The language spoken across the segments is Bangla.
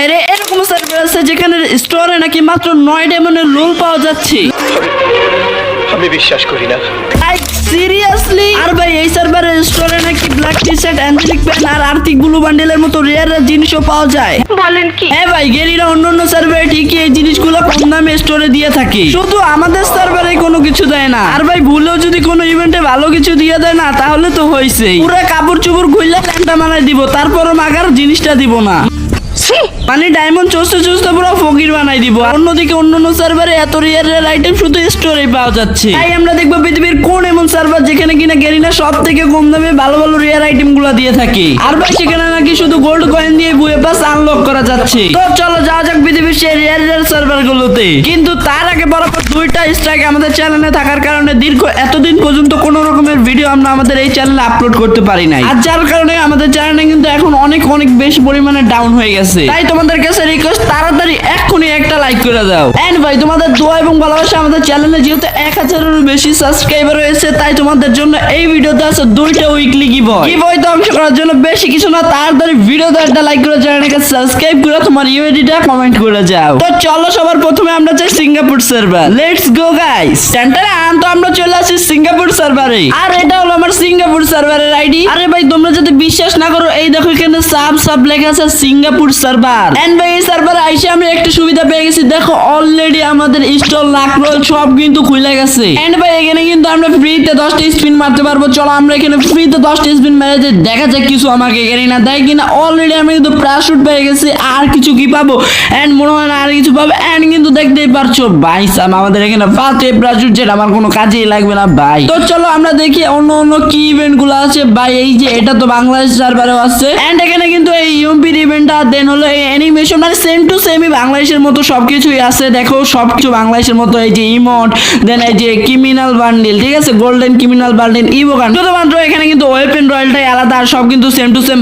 বাইরে এরকম সার্ভার আছে যেখানে স্টোরে নাকি মাত্র নয় ডায়মন্ডের লোল পাওয়া যাচ্ছে। আমি বিশ্বাস করি না। সিরিয়াসলি আর ভাই এই সার্ভারের স্টোরে নাকি black T shirt angelic pan আর আর্থিক ব্লু বান্ডেলের মতো রেয়ার জিনিসও পাওয়া যায়। বলেন কি? হ্যাঁ ভাই গেরিরা অন্য অন্য সার্ভারে ঠিকই এই জিনিসগুলো কম দামে স্টোরে দিয়ে থাকে। শুধু আমাদের সার্ভারে কোনো কিছু দেয় না। আর ভাই ভুলেও যদি কোনো ইভেন্টে ভালো কিছু দিয়ে দেয় না তাহলে তো হয়েছে পুরো কাপড় চুপড় খুললে ল্যান্ডটা মানায় দিব তারপরও মাগার জিনিসটা দিব না। মানে ডায়মন্ড চষতে চষতে পুরো ফকির বানাই দিব। অন্যদিকে অন্য অন্য সার্ভারে এত রিয়ার রিয়ার আইটেম শুধু স্টোরে পাওয়া যাচ্ছে। তাই আমরা দেখব পৃথিবীর কোন এমন সার্ভার যেখানে কিনা গেরিনা সব থেকে কম দামে ভালো ভালো রিয়ার আইটেমগুলা দিয়ে থাকে। আর ভাই, সেখানে নাকি শুধু গোল্ড কয়েন দিয়ে বুয়ে পাস আনলক করা যাচ্ছে? তো চলো যাওয়া যাক পৃথিবীর সেই রিয়ার রিয়ার সার্ভার গুলোতে। কিন্তু তার আগে বরাবর দুইটা স্ট্রাইক আমাদের চ্যানেলে থাকার কারণে দীর্ঘ এতদিন পর্যন্ত কোন রকমের ভিডিও আমরা আমাদের এই চ্যানেলে আপলোড করতে পারি নাই। আর যার কারণে আমাদের চ্যানেলে কিন্তু এখন অনেক অনেক বেশি পরিমাণে ডাউন হয়ে গেছে। তাই তোমাদের কাছে রিকোয়েস্ট তাড়াতাড়ি এক্ষুনি একটা লাইক করে দাও। এন্ড ভাই, তোমাদের দোয়া এবং ভালোবাসা আমাদের চ্যানেলে যেহেতু এক হাজারেরও বেশি সাবস্ক্রাইবার হয়েছে তাই তোমাদের জন্য এই ভিডিওতে আছে দুইটা উইকলি বয় কি বইতে অংশ করার জন্য বেশি কিছু না তাড়াতাড়ি ভিডিওতে একটা লাইক করে চ্যানেলকে সাবস্ক্রাইব করে তোমার ইউআইডিটা কমেন্ট করে যাও। তো চলো সবার প্রথমে আমরা চাই Singapore server let's go guys আন, তো আমরা চলে আসি সিঙ্গাপুর সার্ভারে আর এটা হলো আমার সিঙ্গাপুর সার্ভারের আইডি আরে ভাই, তোমরা যদি বিশ্বাস না করো, এই দেখো এখানে সাব সাব লেখা আছে সিঙ্গাপুর সার্ভার এন্ড ভাই, এই সার্ভারে আইসে আমি একটা সুবিধা পেয়ে গেছি। দেখো অলরেডি আমাদের স্টল লাকরোল সব কিন্তু খুলে গেছে। এন্ড ভাই, এখানে কিন্তু আমরা ফ্রিতে দশটা স্পিন মারতে পারব। চলো, আমরা এখানে ফ্রিতে দশটা স্পিন মেরে দেখা যাক কিছু আমাকে এখানে না দেয়। কিনা অলরেডি আমি কিন্তু প্রাশুট পেয়ে গেছি, আর কিছু কি পাবো? এন্ড মনে হয় না আর কিছু পাবো? এন্ড কিন্তু দেখতেই পারছ, ভাই সাম আমাদের এখানে ফার্স্ট এই প্রাশুট যেটা আমার কোনো কাজেই লাগবে না, ভাই। তো চলো আমরা দেখি অন্য অন্য কি ইভেন্টগুলো আছে। ভাই, এই যে এটা তো বাংলাদেশ সার্ভারেও আছে। এন্ড এখানে কিন্তু এই ইউএমপির ইভেন্টটা দেন হলো এই অ্যানিমেশন মানে সেম টু সেমই বাংলাদেশের মতো সবকিছুই আছে। দেখো, সবকিছু বাংলাদেশের মতো, এই যে ইমোট দেন এই যে ক্রিমিনাল বান্ডিল ঠিক আছে? গোল্ডেন ক্রিমিনাল বান্ডিল ইভোগান শুধুমাত্র এখানে কিন্তু ওয়েপেন রয়্যালটাই আলাদা, আর সব কিন্তু সেম টু সেম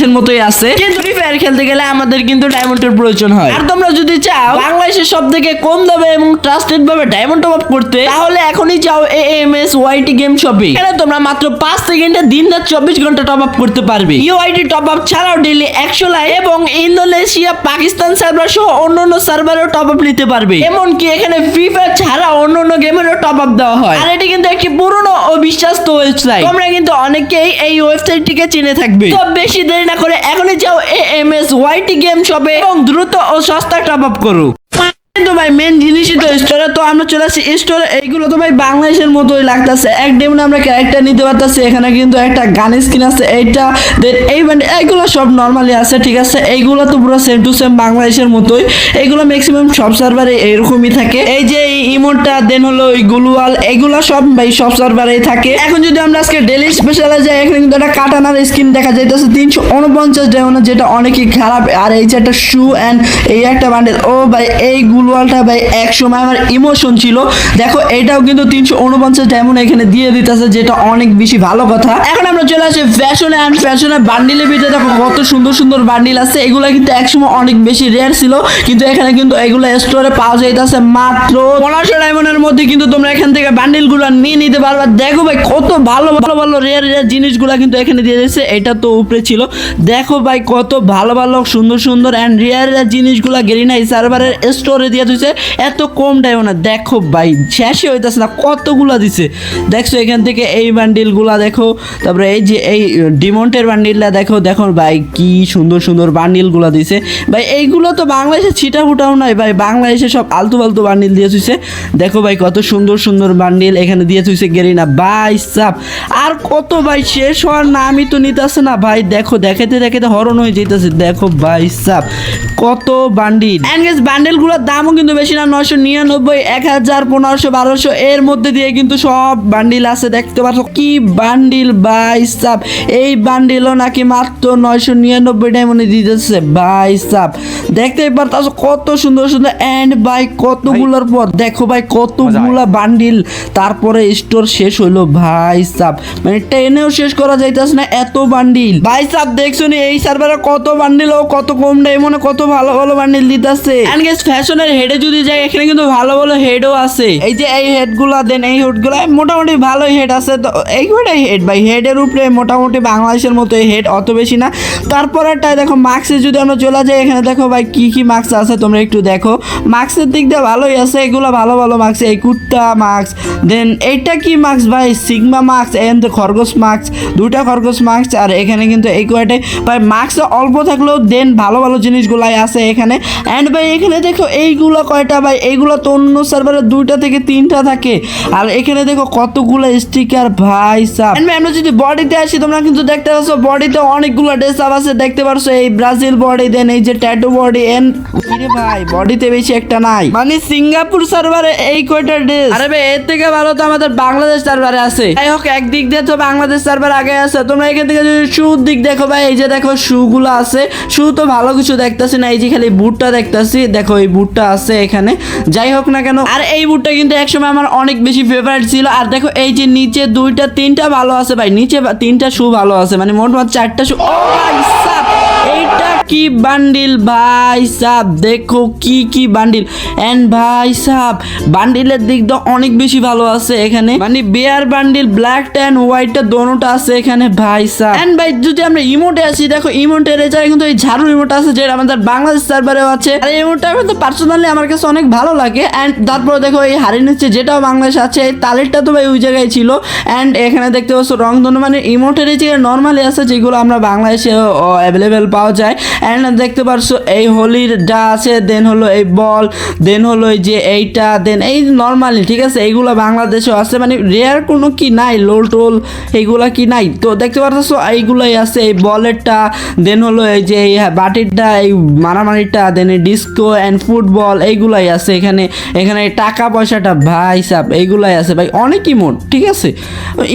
বাংলাদেশের মতোই আছে। কিন্তু ফ্রি ফায়ার খেলতে গেলে আমাদের কিন্তু ডায়মন্ডের প্রয়োজন হয়। আর তোমরা যদি চাও বাংলাদেশের সব থেকে কম দামে এবং ট্রাস্টেড ভাবে ডায়মন্ড টপ আপ করতে, তাহলে এখনই যাও A M S YT game শপে এখানে তোমরা মাত্র পাঁচ সেকেন্ডে দিন রাত চব্বিশ ঘণ্টা টপ আপ করতে পারবে। ইউআইটি টপ আপ ছাড়াও ডেলি একশো লাই এবং ইন্দোনেশিয়া, পাকিস্তান সার্ভার সহ অন্যান্য সার্ভারেও টপ আপ নিতে পারবে। এমনকি এখানে ফ্রি ফায়ার ছাড়া অন্য অন্য গেমেরও টপ আপ দেওয়া হয়। আর এটি কিন্তু একটি পুরনো ও বিশ্বস্ত ওয়েবসাইট তোমরা কিন্তু অনেকেই এই ওয়েবসাইটটিকে চিনে থাকবে। তো বেশি দেরি না করে এখনই যাও A M S YT game শপে এবং দ্রুত ও সস্তা টপ আপ করো। কিন্তু ভাই মেন জিনিসই তো স্টোরে তো আমরা চলে আসছি স্টোরে এইগুলো তো ভাই বাংলাদেশের মতোই লাগতেছে। এক ডেমনে আমরা ক্যারেক্টার নিতে পারতেছি, এখানে কিন্তু একটা গান স্কিন আছে, এইটা দেন এই মানে এইগুলো সব নর্মালি আছে, ঠিক আছে? এইগুলো তো পুরো সেম টু সেম বাংলাদেশের মতোই। এইগুলো ম্যাক্সিমাম সব সার্ভারে এরকমই থাকে। এই যে এই ইমোটটা দেন হলো ওই গুলুয়াল এগুলো সব ভাই সব সার্ভারেই থাকে। এখন যদি আমরা আজকে ডেলি স্পেশালে যাই, এখানে কিন্তু একটা কাটানার স্কিন দেখা যাইতেছে, তিনশো উনপঞ্চাশ ডেমনে যেটা অনেকই খারাপ। আর এই যে একটা শু অ্যান্ড এই একটা বান্ডেল ও ভাই, এই গুলওয়ালটা ভাই, এক সময় আমার ইমোশন ছিল। দেখো, এটাও কিন্তু তিনশো উনপঞ্চাশ ডায়মন্ড এখানে দিয়ে দিতেছে, যেটা অনেক বেশি ভালো কথা। এখন আমরা চলে আসি ফ্যাশনে অ্যান্ড ফ্যাশনে বান্ডিলের ভিতরে। দেখো, কত সুন্দর সুন্দর বান্ডিল আছে। এগুলো কিন্তু একসময় অনেক বেশি রেয়ার ছিল, কিন্তু এখানে কিন্তু এগুলো স্টোরে পাওয়া যাইতেছে মাত্র পনেরোশো ডায়মন্ডের মধ্যে কিন্তু তোমরা এখান থেকে বান্ডিলগুলো নিয়ে নিতে পারবে। দেখো ভাই, কত ভালো ভালো ভালো রেয়ার রেয়ার জিনিসগুলো কিন্তু এখানে দিয়ে দিয়েছে। এটা তো উপরে ছিল। দেখো ভাই, কত ভালো ভালো, সুন্দর সুন্দর অ্যান্ড রেয়ার রেয়ার জিনিসগুলো গেরিনা সার্ভারের স্টোরে দিয়ে দিয়েছে এত কম টাইম না। দেখো ভাই, শেষই হইতেছে না, কতগুলো দিছে। দেখছ এখান থেকে এই বান্ডিলগুলা দেখো, তারপরে এই যে এই ডিমন্টের বান্ডিলটা দেখো দেখো ভাই, কি সুন্দর সুন্দর বান্ডিলগুলো দিছে। ভাই, এইগুলো তো বাংলাদেশে ছিটা ফুটাও নাই, ভাই, বাংলাদেশে সব আলতু ফালতু বান্ডিল দিয়ে থুইছে। দেখো ভাই, কত সুন্দর সুন্দর বান্ডিল এখানে দিয়ে থুইছে গেরিনা। ভাই, সাপ, আর কত ভাই, শেষ হওয়ার নামই তো নিতেছে না, ভাই। দেখো দেখাতে দেখাতে হরণ হয়ে যেতেছে দেখো ভাই, সাপ, কত বান্ডিল। গেস বান্ডিলগুলোর দামও কিন্তু বেশি না নয়শো নিরানব্বই এক হাজার পনেরোশো বারোশো এর মধ্যে দিয়ে কিন্তু সব বান্ডিল আছে দেখতে পাচ্ছ কি বান্ডিল ভাই সাপ এই বান্ডিলও নাকি মাত্র নয়শো নিরানব্বই ডায়মন্ডে দিতেছে ভাই সাপ দেখতেই পারতাছ কত সুন্দর সুন্দর এন্ড বাই কতগুলোর পর দেখো ভাই কতগুলা বান্ডিল তারপরে স্টোর শেষ হইল ভাই সাপ মানে টেনেও শেষ করা যাইতেছে না এত বান্ডিল ভাই সাপ দেখছ এই সার্ভারে কত বান্ডিল ও কত কম ডায়মন্ডে কত ভালো ভালো বান্ডিল দিতেছে। এন্ড গেস ফ্যাশনের হেডে যদি যাই, এখানে কিন্তু ভালো ভালো হেডও আছে। এই যে এই হেডগুলা দেন এই হেডগুলা মোটামুটি ভালো হেড আছে। তো এইগুলোই হেড ভাই হেডের উপরে মোটামুটি বাংলাদেশের মতো হেড অত বেশি না। তারপরেরটাই দেখো মার্কসে যদি আমরা চলে যাই, এখানে দেখো ভাই, কি কি মাস্ক আছে, তোমরা একটু দেখো। মাস্কের দিক দিয়ে ভালোই আছে, এগুলো ভালো ভালো মাস্ক এই কুর্তা মাস্ক দেন এইটা কি মাস্ক ভাই? সিগমা মাস্ক এন্ড খরগোশ মাস্ক দুইটা খরগোশ মাস্ক আর এখানে কিন্তু এই কয়টাই ভাই মাস্ক অল্প থাকলেও দেন ভালো ভালো জিনিসগুলাই আছে এখানে। অ্যান্ড ভাই, এখানে দেখো, এইগুলো কয়টা ভাই? এইগুলো তো অন্য সার্ভারে দুইটা থেকে তিনটা থাকে। আর এখানে দেখো কতগুলো স্টিকার ভাই সাব। ভাই আমরা যদি বডিতে আসি তোমরা কিন্তু দেখতে পাচ্ছ বডিতে অনেকগুলো ড্রেস আপ আছে। দেখতে পারছ এই ব্রাজিল বডি দেন এই যে ট্যাটু বডি এন্ড ভাই বডিতে বেশি একটা নাই। মানে সিঙ্গাপুর সার্ভারে এই কয়টা ড্রেস আরে ভাই এর থেকে ভালো তো আমাদের বাংলাদেশ সার্ভারে আছে। যাই হোক একদিক দিয়ে তো বাংলাদেশ সার্ভার আগে আছে। তোমরা এখান থেকে যদি শুর দিক দেখো ভাই এই যে দেখো শু গুলো আছে। শু তো ভালো কিছু দেখতেছি না এই যে খালি বুটটা দেখতেছি। দেখো এই বুটটা আছে। এখানে। যাই হোক না কেন, আর এই বুটটা কিন্তু একসময় আমার অনেক বেশি ফেভারিট ছিল। আর দেখো, এই যে নিচে দুইটা, তিনটা ভালো আছে ভাই। নিচে তিনটা শু ভালো আছে। মানে মোট মোট চারটা শু ও ভাই সাব এইটা কি বান্ডিল ভাই সাব? দেখো কি কি বান্ডিল। এন্ড ভাই সাব, বান্ডিলের দিক দিয়ে অনেক বেশি ভালো আছে এখানে। মানে বেয়ার বান্ডিল ব্ল্যাক অ্যান্ড হোয়াইটটা দোনোটা আছে এখানে ভাই সাব। এন্ড ভাই, যদি আমরা ইমোটে আসি, দেখো ইমোটের এছাড়া কিন্তু এই ঝাড়ু ইমোট আছে, যেটা আমাদের বাংলাদেশ সার্ভারেও আছে। আর এই কিন্তু পার্সোনালি আমার কাছে অনেক ভালো লাগে। এন্ড তারপরে দেখো এই হারিয়ে নিচ্ছে যেটাও বাংলাদেশ আছে, এই তালেরটা তো ভাই ওই জায়গায় ছিল। এন্ড এখানে দেখতে পাচ্ছ রংধনু মানে ইমোটের যে নর্মালি আছে, যেগুলো আমরা বাংলাদেশে অ্যাভেলেবেল পাওয়া যায়। এন্ড দেখতে পারছ, এই হোলির যা আছে দেন হলো এই বল দেন হলো এই যে এইটা দেন এই নর্মালি ঠিক আছে, এইগুলো বাংলাদেশেও আছে মানে রেয়ার কোনো কি নাই লোল টোল এইগুলা কি নাই। তো দেখতে পারছ এইগুলোই আছে, এই বলেরটা দেন হলো এই যে এই বাটিরটা এই মারামারিটা দেন এই ডিস্কো অ্যান্ড ফুটবল এইগুলাই আছে এখানে। এখানে টাকা পয়সাটা, ভাই সাব, এইগুলাই আছে, ভাই, অনেক ইমোট ঠিক আছে?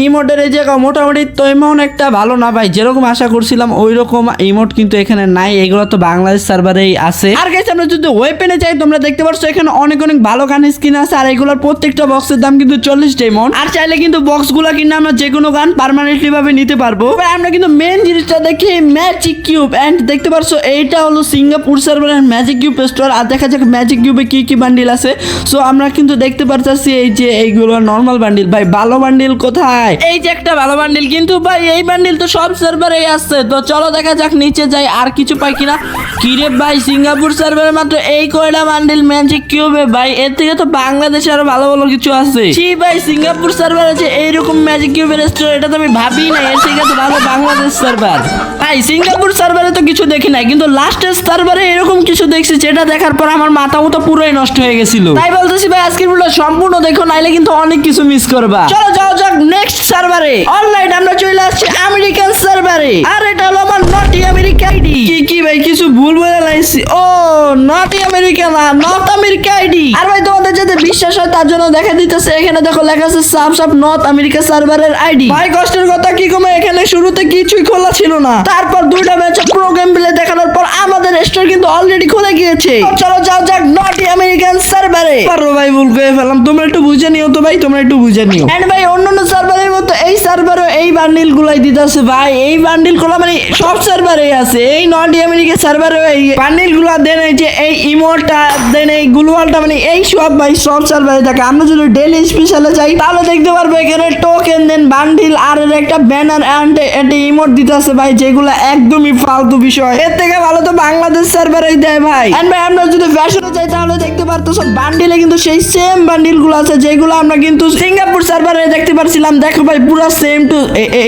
ইমোটের এই জায়গা মোটামুটি তো এমন একটা ভালো না, ভাই, যেরকম আশা করছিলাম ওই রকম ইমোট কিন্তু এখানে নাই। এগুলো তো বাংলাদেশ সার্ভারেই আছে। আর গেছে আমরা যদি ওয়েপেনে যাই, তোমরা দেখতে পাচ্ছ এখানে অনেক অনেক ভালো গান স্কিন আছে, আর এগুলোর প্রত্যেকটা বক্সের দাম কিন্তু চল্লিশ ডায়মন্ড আর চাইলে কিন্তু বক্সগুলো কিনে আমরা যে কোনো গান পার্মানেন্টলি ভাবে নিতে পারব। আমরা কিন্তু মেন জিনিসটা দেখি ম্যাজিক কিউব এন্ড দেখতে পারছ, এইটা হলো সিঙ্গাপুর সার্ভারের ম্যাজিক কিউব স্টোর আর দেখা যাক ম্যাজিক কিউবে কি কি বান্ডিল আছে। সো আমরা কিন্তু দেখতে পারতাছি এই যে এইগুলো নর্মাল বান্ডিল ভাই, ভালো বান্ডিল কোথায়? এই যে একটা ভালো বান্ডিল কিন্তু ভাই, এই বান্ডিল তো সব সার্ভারেই আসছে তো চলো দেখা যাক, নিচে যাই, আর কিছু পাই কিনা? কিরে ভাই, সিঙ্গাপুর সার্ভারে মাত্র এই কয়টা বান্ডিল কি হবে ভাই, এর থেকে তো বাংলাদেশে আরও ভালো ভালো কিছু আছে। জি ভাই, সিঙ্গাপুর সার্ভার আছে এইরকম ম্যাজিক কিউবের স্টোর এটা তো আমি ভাবি না এর থেকে তো ভালো বাংলাদেশ সার্ভার ভাই সিঙ্গাপুর সার্ভারে তো কিছু দেখি নাই কিন্তু লাস্টের সার্ভারে এরকম কিছু দেখছি যেটা দেখার পর আমার মাথা মতো পুরোই নষ্ট হয়ে গেছিল। তাই বলতেছি ভাই আজকের ভিডিও সম্পূর্ণ দেখো নাইলে কিন্তু অনেক কিছু মিস করবা। চলো যাও যাক নেক্সট সার্ভারে অলরাইট আমরা চলে আসছি আমেরিকান সার্ভারে আর এটা হলো আমার নটি আমেরিকা আইডি কি কি ভাই কিছু ভুল বলে লাইছি? ও নটি আমেরিকা না নর্থ আমেরিকা আইডি আর ভাই তোমাদের যাতে বিশ্বাস হয় তার জন্য দেখা দিতেছে এখানে দেখো লেখা আছে সাব সাব নর্থ আমেরিকা সার্ভারের আইডি ভাই কষ্টের কথা কি কমে এখানে শুরুতে কিছুই খোলা ছিল না। তারপর দুইটা ম্যাচ গেম প্লে দেখানোর পর আমাদের স্টোর কিন্তু অলরেডি খুলে গিয়েছে। চলো যাও যাক নটি আমেরিকান সার্ভারে পারো ভাই ভুল করে ফেলাম তোমরা একটু বুঝে নিও তো ভাই তোমরা একটু বুঝে নিও। এন্ড ভাই অন্যান্য সার্ভার সার্ভারও এই বান্ডিল গুলাই দিতেছে ভাই। এই বান্ডিলগুলো মানে সব সার্ভারে আছে। এই নটি আমেরিকা সার্ভারে এই বান্ডিলগুলো দেন এই যে এই ইমোটা দেন এই গ্লুয়ালটা মানে এই সব ভাই, সব সার্ভারে থাকে। আমরা যদি ডেলি স্পেশালে যাই, তাহলে দেখতে পারব এখানে টোকেন দেন বান্ডিল আর একটা ব্যানার অ্যান্ড একটা ইমোট দিতেছে ভাই, যেগুলো একদমই ফালতু বিষয়। এর থেকে ভালো তো বাংলাদেশ সার্ভারেই দেয় ভাই। এন্ড ভাই, আমরা যদি ফ্যাশনে যাই, তাহলে দেখতে পারতো সব বান্ডিলে কিন্তু সেই সেম বান্ডিলগুলো আছে, যেগুলো আমরা কিন্তু সিঙ্গাপুর সার্ভারে দেখতে পারছিলাম। দেখো ভাই, পুরো সেম টু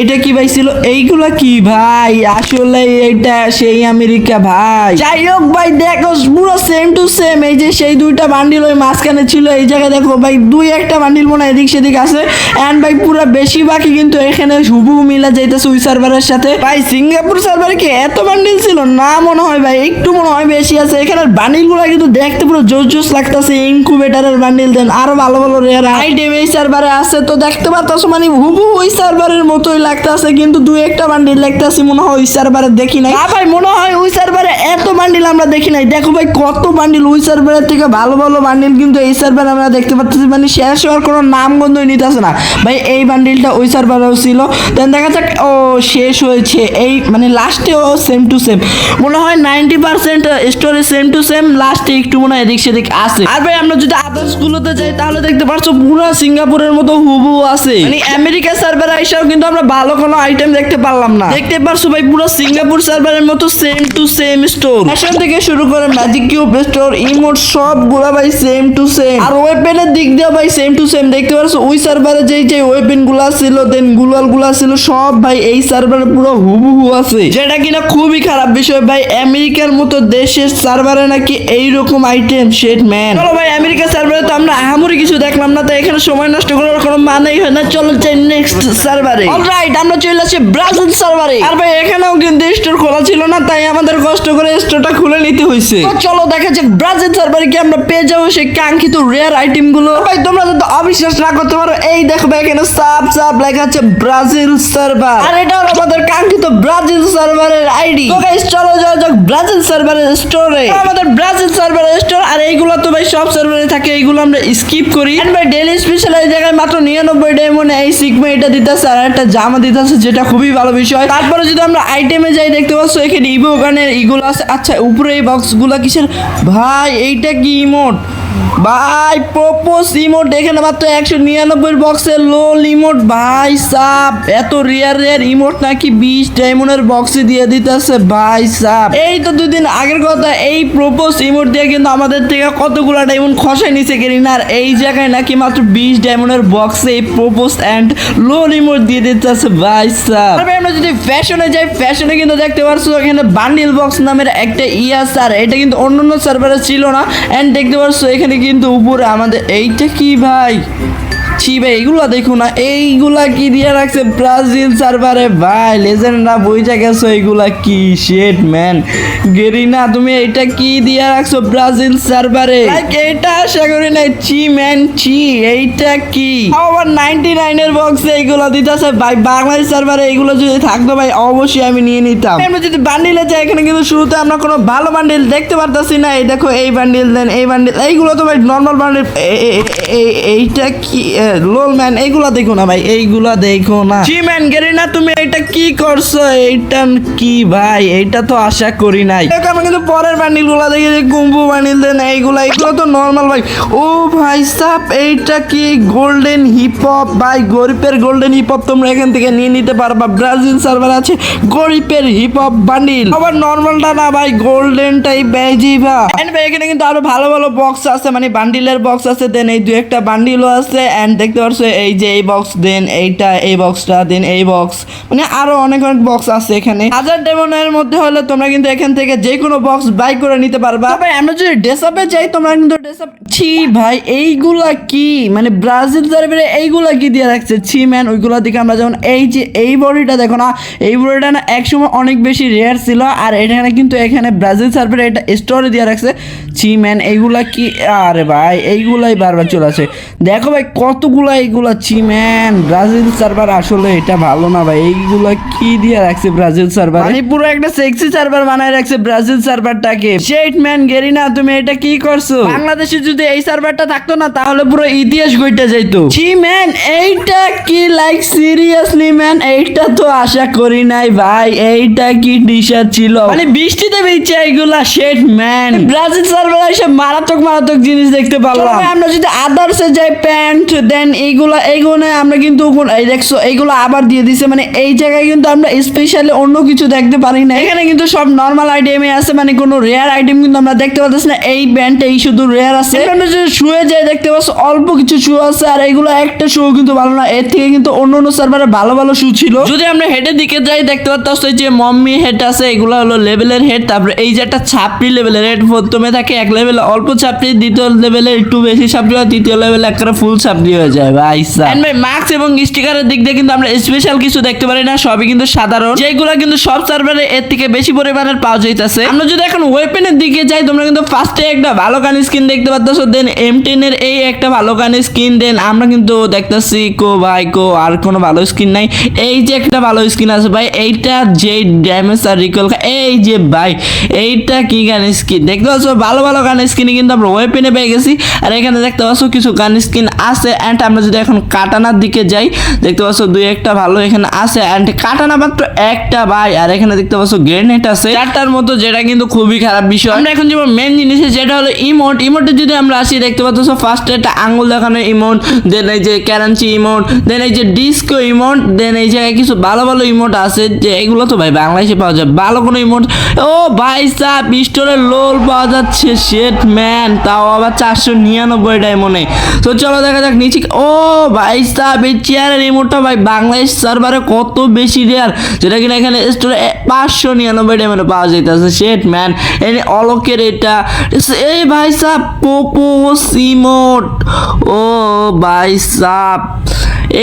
এটা কি ভাই ছিল? এইগুলো কি ভাই? আসলে এটা সেই আমেরিকা ভাই। যাই হোক ভাই, দেখো, পুরো সেম টু সেম এই যে সেই দুইটা বান্ডিল ওই মাঝখানে ছিল, এই জায়গায় দেখো ভাই, দুই একটা বান্ডিল মনে এদিক সেদিক আছে। এন্ড ভাই, পুরো বেশি বাকি কিন্তু এখানে হুবু মিলা যাইতেছে ওই সার্ভারের সাথে। ভাই, সিঙ্গাপুর সার্ভারে কি এত বান্ডিল ছিল? না মনে হয় ভাই, একটু মনে হয় বেশি আছে। এখানে বান্ডিলগুলো কিন্তু দেখতে পুরো জোস জোস লাগতেছে ইনকুবেটারের বান্ডিল দেন। আরও ভালো ভালো রেয়ার আইটেম এই সার্ভারে আছে। তো দেখতে পাচ্ছ মানে হুবু ওই সার্ভারের মতোই লাগতেছে কিন্তু দুই একটা বান্ডিল লাগতেছে মনে হয় ওই সার্ভারে দেখি নাই। ভাই মনে হয় ওই সার্ভারে এত বান্ডিল আমরা দেখি নাই। দেখো ভাই কত বান্ডিল ওই সার্ভারের থেকে ভালো ভালো বান্ডিল কিন্তু এই সার্ভারে আমরা দেখতে পাচ্ছি মানে শেষ হওয়ার কোনো নাম গন্ধই নিতেছে না। ভাই এই বান্ডিলটা ওই সার্ভারেও ছিল। দেন দেখা যাক ও শেষ হয়েছে এই মানে লাস্টেও সেম টু সেম মনে হয় ninety percent story same to same লাস্টে একটু মনে হয় এদিক সেদিক আছে। আর ভাই আমরা যদি আদার্স গুলোতে যাই তাহলে দেখতে পাচ্ছ পুরো সিঙ্গাপুরের মতো হুবু আছে। মানে আমেরিকা সার্ভার সার্ভারে আইসাও কিন্তু আমরা ভালো কোনো আইটেম দেখতে পারলাম না। দেখতে পারছ ভাই পুরো সিঙ্গাপুর সার্ভারের মতো same to same store fashion থেকে শুরু করে ম্যাজিক কিউব স্টোর ইমোট সবগুলা ভাই সেম টু সেম আর ওয়েপেনের দিক দিয়ে ভাই সেম টু সেম দেখতে পারছ? ওই সার্ভারে যেই যে ওয়েপেনগুলা ছিল দেন গুলালগুলা ছিল সব ভাই এই সার্ভারে পুরো হুবহু আছে। যেটা কিনা খুবই খারাপ বিষয় ভাই আমেরিকার মতো দেশের সার্ভারে নাকি এইরকম আইটেম শেট ম্যান চলো ভাই আমেরিকা সার্ভারে তো আমরা আহামরি কিছু দেখলাম না তো এখানে সময় নষ্ট করার কোনো মানেই হয় না। চলো চাই নেক্সট সার্ভারে অলরাইট আমরা চলে আসি ব্রাজিল সার্ভারে আর ভাই এখানেও কিন্তু স্টোর খোলা ছিল না তাই আমাদের কষ্ট করে স্টোরটা খুলে নিতে হয়েছে তো চলো দেখা যাক ব্রাজিল সার্ভারে কি আমরা পেয়ে যাব সেই কাঙ্ক্ষিত রেয়ার আইটেমগুলো ভাই তোমরা যদি অবিশ্বাস না করতে পারো এই দেখো ভাই এখানে সাপ সাপ লেখা আছে ব্রাজিল সার্ভার আর এটা হলো আমাদের কাঙ্ক্ষিত ব্রাজিল সার্ভারের আইডি তো গাইস চলো যাওয়া যাক ব্রাজিল সার্ভারের স্টোরে আমাদের ব্রাজিল সার্ভারের স্টোর আর এইগুলো তো ভাই সব সার্ভারে থাকে এইগুলো আমরা স্কিপ করি। এন্ড ভাই ডেলি স্পেশাল এই জায়গায় মাত্র নিরানব্বই ডায়মন্ড এই সিগমা এটা দিতেছে আর একটা জামা দিতেছে যেটা খুবই ভালো বিষয়। তারপরে যদি আমরা আইটেমে যাই, দেখতে পাচ্ছ এখানে ইভো গানের ইগুলো আছে। আচ্ছা উপরে এই বক্সগুলো কিসের? ভাই, এইটা কি ইমোট ভাই প্রপোজ ইমোট এখানে মাত্র একশো নিরানব্বই বক্সের লোল ইমোট ভাই, সাপ, এত রেয়ার রেয়ার ইমোট নাকি বিশ ডায়মন্ডের বক্সে দিয়ে দিতেছে, ভাই, সাপ। এই তো দুদিন আগের কথা, এই প্রপোজ ইমোট দিয়ে কিন্তু আমাদের থেকে কতগুলো ডায়মন্ড খসাই নিচে গেলি না আর এই জায়গায় নাকি মাত্র বিশ ডায়মন্ডের বক্সে এই প্রপোজ অ্যান্ড লোল ইমোট দিয়ে দিতেছে, ভাই, সাপ। আমরা যদি ফ্যাশনে যাই ফ্যাশনে কিন্তু দেখতে পারছ, এখানে বান্ডিল বক্স নামের একটা ইয়া স্যার এটা কিন্তু অন্য অন্য সার্ভারে ছিল না। অ্যান্ড দেখতে পারছ, এখানে কিন্তু উপরে আমাদের এইটা কি ভাই? ছি ভাই এইগুলা দেখো না এইগুলা কি দিয়ে রাখছে ব্রাজিল সার্ভারে? ভাই লেজেন্ডরা বইটা গেছো এইগুলা কি শেট ম্যান গেরিনা তুমি এটা কি দিয়ে রাখছো ব্রাজিল সার্ভারে? এটা আশা করি না চি ম্যান চি এইটা কি? আবার নাইনটি নাইনের বক্সে এইগুলো দিতেছে ভাই বাংলাদেশ সার্ভারে এইগুলো যদি থাকতো ভাই অবশ্যই আমি নিয়ে নিতাম। আমরা যদি বান্ডিলে যাই এখানে কিন্তু শুরুতে আমরা কোনো ভালো বান্ডিল দেখতে পারতাছি না। এই দেখো এই বান্ডিল দেন এই বান্ডিল এইগুলো তো ভাই নর্মাল বান্ডিল এইটা কি লোল ম্যান এইগুলা দেখো না ভাই এইগুলা দেখো না। জি ম্যান গেরি না তুমি এটা কি করছ? এইটা কি ভাই? এইটা তো আশা করি নাই। দেখো আমি কিন্তু পরের বান্ডিলগুলা দেখি যে কুম্বু বান্ডিল দেন এইগুলা এইগুলো তো নর্মাল ভাই। ও ভাই সাপ এইটা কি গোল্ডেন হিপ হপ ভাই গরিবের গোল্ডেন হিপ হপ তোমরা এখান থেকে নিয়ে নিতে পারবা। ব্রাজিল সার্ভার আছে গরিবের হিপ হপ বান্ডিল। আবার নর্মালটা না ভাই গোল্ডেনটাই বেজিবা এন্ড ভাই এখানে কিন্তু আরও ভালো ভালো বক্স আছে মানে বান্ডিলের বক্স আছে দেন এই দু একটা বান্ডিলও আছে এন্ড দেখতে পারছ, এই যে এই বক্স দেন এইটা, এই বক্সটা দেন এই বক্স মানে আরও অনেক অনেক বক্স আছে এখানে। হাজার ডেমনের মধ্যে হলে তোমরা কিন্তু এখান থেকে যে কোনো বক্স বাই করে নিতে পারবা। ভাই আমরা যদি ডেসাপে যাই, তোমরা কিন্তু ডেসাপ ছি ভাই, এইগুলা কি? মানে ব্রাজিল সার্ভারে এইগুলা কি দিয়ে রাখছে? ছি ম্যান ওইগুলা দিকে আমরা যেমন এই যে এই বডিটা দেখো না, এই বডিটা না একসময় অনেক বেশি রেয়ার ছিল, আর এখানে কিন্তু এখানে ব্রাজিল সার্ভারে এটা স্টোরে দিয়ে রাখছে। ছি ম্যান এইগুলা কি? আরে ভাই, এইগুলাই বারবার চলে আসে। দেখো ভাই কতগুলা এইগুলা ছি ম্যান ব্রাজিল সার্ভার আসলে এটা ভালো না ভাই। এইগুলা কি দিয়ে রাখছে ব্রাজিল সার্ভার মানে পুরো একটা সেক্সি সার্ভার বানায় রাখছে ব্রাজিল সার্ভারটাকে শেট ম্যান গেরিনা তুমি এটা কি করছ? বাংলাদেশে যদি এই সার্ভারটা থাকতো না তাহলে পুরো ইতিহাস গইটা যাইতো। ছি ম্যান এইটা কি লাইক সিরিয়াসলি ম্যান এইটা তো আশা করি নাই ভাই। এইটা কি ডিশার ছিল? মানে বৃষ্টিতে বেঁচে এইগুলা শেট ম্যান ব্রাজিল সার্ভার এসে মারাত্মক মারাত্মক জিনিস দেখতে পারলাম। আমরা যদি আদার্সে যাই প্যান্ট দেন, এইগুলা এইগুলো আমরা কিন্তু এই দেখছ, এইগুলো আবার দিয়ে দিছে। মানে এই জায়গায় কিন্তু আমরা স্পেশালি অন্য কিছু দেখতে পারি না এখানে কিন্তু সব নর্মাল আইটেমে আছে মানে কোনো রেয়ার আইটেম কিন্তু আমরা দেখতে পাচ্ছি না। এই ব্যান্ড এই শুধু রেয়ার আছে। এখানে যদি শুয়ে যায় দেখতে পাচ্ছ, অল্প কিছু শু আছে, আর এইগুলো একটা শু কিন্তু ভালো না। এর থেকে কিন্তু অন্য অন্য সার্ভারে ভালো ভালো শু ছিল। যদি আমরা হেডের দিকে যাই, দেখতে পাচ্ছ যে মম্মি হেড আছে, এগুলো হলো লেভেলের হেড তারপরে এই যে একটা ছাপড়ি লেভেলের হেড প্রথমে থাকে, এক লেভেলে অল্প ছাপড়ি, দ্বিতীয় লেভেলে একটু বেশি ছাপড়ি হয় তৃতীয় লেভেলে একটা ফুল ছাপড়ি হয়ে যায়, ভাই এন্ড ভাই মার্কস এবং স্টিকারের দিক দিয়ে কিন্তু আমরা স্পেশাল কিছু দেখতে পারি না, সবই কিন্তু সাধারণ। যেগুলো কিন্তু সব সার্ভারে এর থেকে বেশি পরিমাণের পাওয়া যাইতেছে। আমরা যদি এখন ওয়েপেনের দিকে যাই, তোমরা কিন্তু ফার্স্টে একটা ভালো গান স্কিন দেখতে পাচ্ছ দেন এম টেনের এই একটা ভালো গান স্কিন দেন আমরা কিন্তু দেখতেছি কো ভাই, কো, আর কোনো ভালো স্কিন নাই। এই যে একটা ভালো স্কিন আছে ভাই, এইটা যে ড্যামেজ আর রিকল এই যে ভাই, এইটা কি গান স্কিন দেখতে পাচ্ছ, ভালো ভালো গান স্কিন কিন্তু আমরা ওয়েপেনে পেয়ে গেছি। আর এখানে দেখতে পাচ্ছ, কিছু গান স্কিন আছে। অ্যান্ড আমরা যদি এখন কাটানার দিকে যাই, দেখতে পাচ্ছ দুই একটা ভালো এখানে আছে। অ্যান্ড কাটানা মাত্র একটা ভাই, আর এখানে দেখতে পাচ্ছ গ্রেনেড আছে। চারটার মতো যেটা কিন্তু খুবই খারাপ বিষয়। আমরা এখন যেমন মেন জিনিসে, যেটা হলো ইমোট ইমোটে যদি আমরা আসি, দেখতে পাচ্ছ ফার্স্টে একটা আঙ্গুল দেখানো ইমোট দেন এই যে ক্যারাঞ্চি ইমোট দেন এই যে ডিস্কো ইমোট দেন এই জায়গায় কিছু ভালো ভালো ইমোট আছে। যে এগুলো তো ভাই বাংলাদেশে পাওয়া যায়। ভালো কোনো ইমোট ও ভাই পিস্টলের লোল পাওয়া যাচ্ছে। শেট ম্যান তাও আবার চারশো নিরানব্বই ডায়মন্ডে তো চলো দেখা যাক, নিচে ও ভাই সাহেব, এই চেয়ারের রিমোটটা ভাই বাংলাদেশ সার্ভারে কত বেশি রেয়ার যেটা কিনা এখানে স্টোরে পাঁচশো নিরানব্বই ডায়মন্ডে পাওয়া যাইতেছে। সেট ম্যান এই অলকের এটা। এই ভাই সাহেব পোপো সিমোট ও ভাই সাহ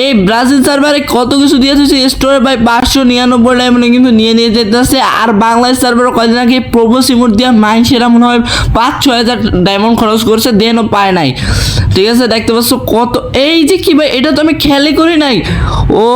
এই ব্রাজিল সার্ভারে কত কিছু দিয়ে দিয়েছে? স্টোরে ভাই পাঁচশো নিরানব্বই ডায়মন্ডে কিন্তু নিয়ে নিয়ে যেতে যেতেছে। আর বাংলাদেশ সার্ভারে কদিন আগে প্রভু সিমোট দিয়ে মাইন সেরা মনে হয় পাঁচ ছয় হাজার ডায়মন্ড খরচ করছে দেনও পায় নাই। ঠিক আছে, দেখতে পাচ্ছ কত এই যে কি ভাই, এটা তো আমি খেয়ালই করি নাই। ও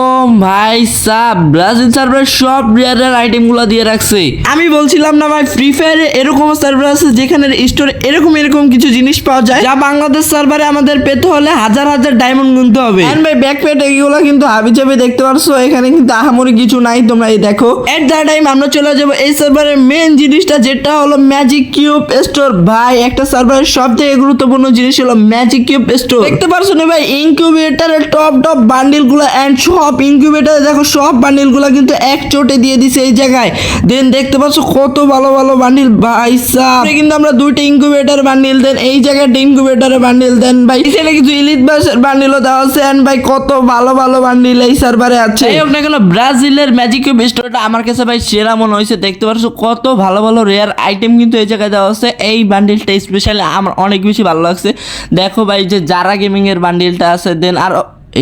ভাই সাব, ব্রাজিল সার্ভার সব রেয়ার আইটেমগুলো দিয়ে রাখছে। আমি বলছিলাম না ভাই ফ্রি ফায়ারে এরকম সার্ভার আছে যেখানে স্টোরে এরকম এরকম কিছু জিনিস পাওয়া যায়, যা বাংলাদেশ সার্ভারে আমাদের পেতে হলে হাজার হাজার ডায়মন্ড গুনতে হবে। ভাই ব্যাকপ্যাট এগুলো কিন্তু হাবি চাবি দেখতে পারছ, এখানে কিন্তু আহামরি কিছু নাই, তোমরা এই দেখো। এট দ্য টাইম আমরা চলে যাব এই সার্ভারের মেন জিনিসটা, যেটা হলো ম্যাজিক কিউব স্টোর ভাই, একটা সার্ভারের সব থেকে গুরুত্বপূর্ণ জিনিস হলো ম্যাজিক কিউব স্টোর দেখতে পারছ না ভাই ইনকিউবেটারের টপ টপ বান্ডিলগুলো এন্ড সব ইনকিউবেটারে দেখো, সব বান্ডিলগুলো কিন্তু এক চোটে দিয়ে দিছে এই জায়গায়। দেন দেখতে পাচ্ছ কত ভালো ভালো বান্ডিল ভাই সাহ কিন্তু আমরা দুইটা ইনকিউবেটার বান্ডিল দেন এই জায়গায় ইনকিউবেটারের বান্ডিল দেন ভাই এখানে কিছু ইলিট বাসের বান্ডিলও দেওয়া আছে। ভাই, কত ভালো ভালো বান্ডিল এই সার্ভারে আছে। এই হোক না কেন, ব্রাজিলের ম্যাজিক কিউব স্টোরটা আমার কাছে ভাই সেরা মনে হয়েছে, দেখতে পারছ? কত ভালো ভালো রেয়ার আইটেম কিন্তু এই জায়গায় দেওয়া আছে। এই বান্ডিলটা স্পেশালি আমার অনেক বেশি ভালো লাগছে। দেখো ভাই যে যারা গেমিংয়ের বান্ডিলটা আছে দেন আর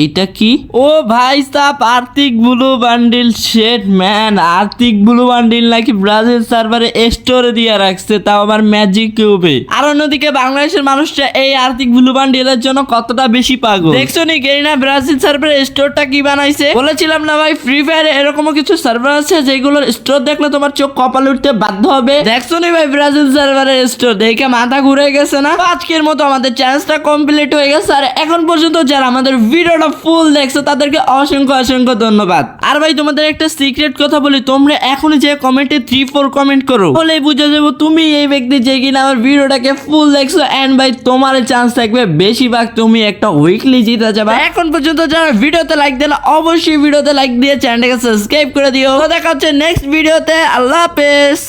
এইটা কি? ও ভাই, সাপ, আর্থিক ব্লু বান্ডিল, শেট, ম্যান, আর্থিক ব্লু বান্ডিল নাকি ব্রাজিল সার্ভারে স্টোরে দিয়ে রাখছে, তাও আবার ম্যাজিক কিউবে। আর অন্যদিকে বাংলাদেশের মানুষরা এই আর্থিক ব্লু বান্ডিলের জন্য কতটা বেশি পাগল? দেখছ নি, গেরিনা ব্রাজিল সার্ভারের স্টোরটা কি বানাইছে? বলেছিলাম না ভাই ফ্রি ফায়ারে এরকমও কিছু সার্ভার আছে, যেগুলোর স্টোর দেখলে তোমার চোখ কপাল উঠতে বাধ্য হবে। দেখছ নি ভাই, ব্রাজিল সার্ভারের স্টোর, দেখে মাথা ঘুরে গেছে না? আজকের মতো আমাদের চ্যালেঞ্জটা কমপ্লিট হয়ে গেছে, আর এখন পর্যন্ত যারা আমাদের ভিডিওটা ফুল দেখছ, তাদেরকে অসংখ্য অসংখ্য ধন্যবাদ। আর ভাই, তোমাদের একটা সিক্রেট কথা বলি, তোমরা এখনই যে কমেন্টে থ্রি ফোর কমেন্ট করো, বলেই বুঝে যাব তুমি এই ব্যক্তি যে কিনা আমার ভিডিওটাকে ফুল দেখছ এন্ড ভাই, তোমার চান্স থাকবে বেশিরভাগ তুমি একটা উইকলি জিতে যাবে। এখন পর্যন্ত যারা ভিডিওতে লাইক দিলে অবশ্যই ভিডিওতে লাইক দিয়ে চ্যানেলটাকে সাবস্ক্রাইব করে দিও। দেখা হচ্ছে নেক্সট ভিডিওতে আল্লাহ হাফেজ।